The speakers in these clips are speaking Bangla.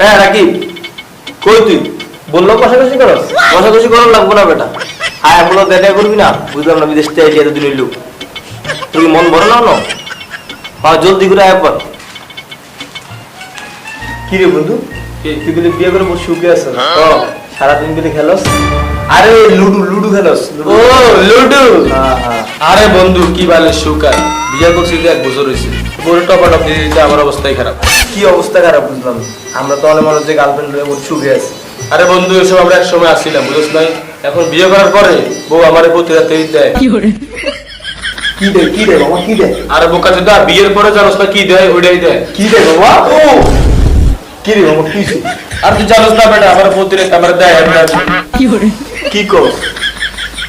হ্যাঁ রাকিব। কই তুই? বলল কষাকষি করস। কষাকষি করার লাগবো না বেটা। এখনও দেখা করবি না। বুঝলাম না বিদেশ থেকে তুই মন ভরে নাও না হ্যাঁ জলদি করে আয় পর কি রে বন্ধু? তুই বলে বিয়ে করে বসে সুখে আছো সারাদিন বলে খেলস? আরে লুডু লুডু খেলস। ও লুডু। হ্যাঁ হ্যাঁ আরে বন্ধু কি বালে সুকার? বিয়ে করছি তো এক বছর হয়েছে পুরো টপা টপ দিয়ে দিতে আমার অবস্থাই খারাপ। কি অবস্থা খারাপ বুঝলাম আমরা তো অনেক মানুষ যে গার্লফ্রেন্ড রয়ে বসে সুখে আছি। আরে বন্ধু এসব আমরা এক সময় আসছিলাম বুঝছ নাই? এখন বিয়ে করার পরে বউ আমার প্রতি রাতে দেয়। কি দে কি দে বাবা কি দে আরে বোকা চোদা বিয়ের পরে জানোস না কি দেয় ওইটাই দেয়। কি রে বাবা? ও! কি রে বাবা কি আর তুই জানোস না বেটা আমার প্রতি রাতে আমার দেয় একটা কি কর?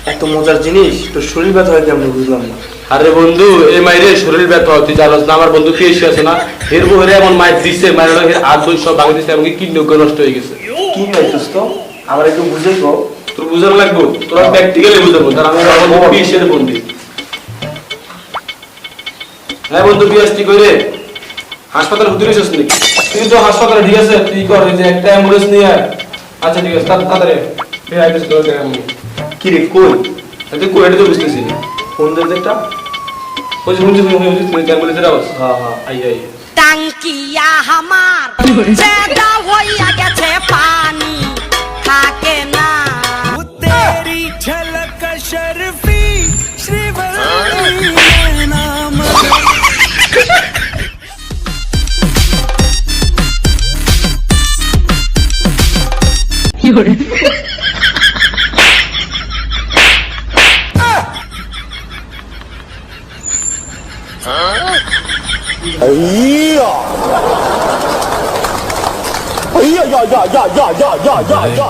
এত মজার জিনিস? তোর শরীর ব্যথা হয় কেমন বুঝলাম না। আরে বন্ধু এই মাইরে শরীর ব্যথা হয় তুই জানোস না আমার বন্ধু কি এসে আছে না। হের বউরে এমন মায়ের দিচ্ছে মায়ের হের আর দুই সব ভাঙে দিচ্ছে এমনকি কিডনি নষ্ট হয়ে গেছে। কি হয়েছিস তো? আমার একটু বুঝে কো তোর বুঝার লাগবো? তোরা প্র্যাকটিক্যালি বুঝাবো তার আমি আমার বন্ধু কি এসে বন্ধু হ্যাঁ বন্ধু বিয়ে আসছি কই রে? হাসপাতালে ভর্তি হয়েছিস নাকি? তুই তো হাসপাতালে ঠিক আছে তুই কর যে একটা অ্যাম্বুলেন্স নিয়ে আয়। আচ্ছা ঠিক আছে তাড়া- তাড়াতাড়ি। এই আইতেছে তোর দেখা আমি কি রে কই? তুই কই এটা তো বুঝতেছি না ফোন দে একটা ওই যে শুনছি শুনছি শুনছি তুই অ্যাম্বুলেন্সের আওয়াজ হ্যাঁ হ্যাঁ। I I. টাঙ্কিয়া হামার চেদা হইয়া গেছে পানি থাকে না। 哎呀！哎呀呀呀呀呀呀呀呀！